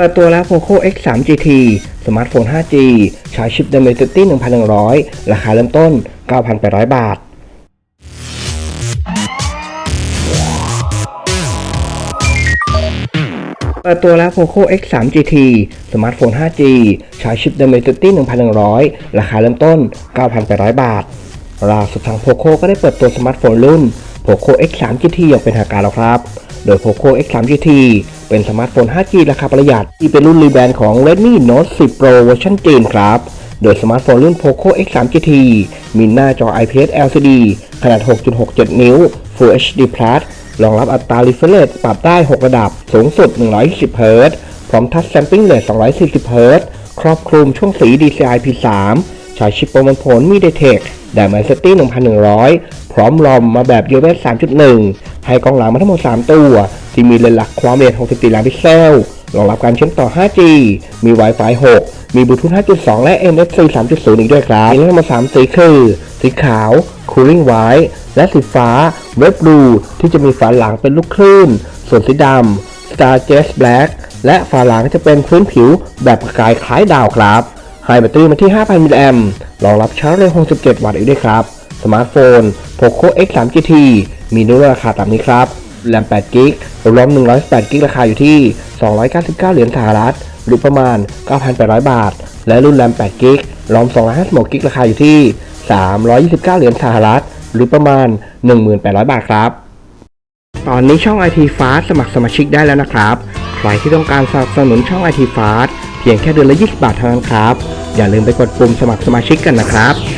เปิดตัวแล้ว Poco X3 GT สมาร์ทโฟน 5G ใช้ชิป Dimensity 1,100 ราคาเริ่มต้น 9,800 บาท เปิดตัวแล้ว Poco X3 GT สมาร์ทโฟน 5G ใช้ชิป Dimensity 1,100 ราคาเริ่มต้น 9,800 บาท ล่าสุดทาง Poco ก็ได้เปิดตัวสมาร์ทโฟนรุ่น Poco X3 GT อย่างเป็นทางการแล้วครับ โดย Poco X3 GT เป็นสมาร์ทโฟน 5G ราคาประหยัด ที่เป็นรุ่นรีแบรนด์ของ Redmi Note 10 Pro เวอร์ชันจีนครับ โดยสมาร์ทโฟนรุ่น Poco X3 GT มีหน้าจอ IPS LCD ขนาด 6.67 นิ้ว Full HD Plus รองรับอัตรา refresh rate ปรับได้ 6 ระดับ สูงสุด 120เฮิรตซ์พร้อม Touch Sampling Rate 240เฮิรตซ์ครอบคลุมช่วงสี DCI P3 ใช้ชิปประมวลผล MediaTek Dimensity 1,100 พร้อมรอมมาแบบ UFS 3.1 ให้กล้องหลังมาทั้งหมด 3 ตัว ที่มีเลนส์หลักความละเอียด 64 ล้านพิกเซลรองรับการเชื่อมต่อ 5G มี Wi-Fi 6 มีบลูทูธ 5.2 และ NFC 3.0 อีกด้วยครับมีทั้งหมด3สีคือ สีขาว Cooling White และสีฟ้า Red Blue ที่จะมีฝาหลังเป็นลูกคลื่น ส่วนสีดำ Star Jazz Black และฝาหลังจะเป็นพื้นผิวแบบประกายคล้ายดาวครับไฮแบตเตอรี่มาที่ 5,000 มิลลิแอมป์รองรับชาร์จเร็ว 67 วัตต์อีกด้วยครับ สมาร์ทโฟน Poco X3 GT มีด้วยราคาตามนี้ครับแรม8กิกรวม128กิกราคาอยู่ที่ 299 เหรียญสหรัฐ หรือประมาณ 9,800 บาท และรุ่นแรม8กิกรอม256กิกราคาอยู่ที่ 329 เหรียญสหรัฐ หรือประมาณ 1,800 บาทครับ ตอนนี้ช่อง IT Fast สมัครสมาชิกได้แล้วนะครับ ใครที่ต้องการสนับสนุนช่อง IT Fast เพียงแค่เดือนละ 20 บาทเท่านั้นครับ อย่าลืมไปกดปุ่มสมัครสมาชิกกันนะครับ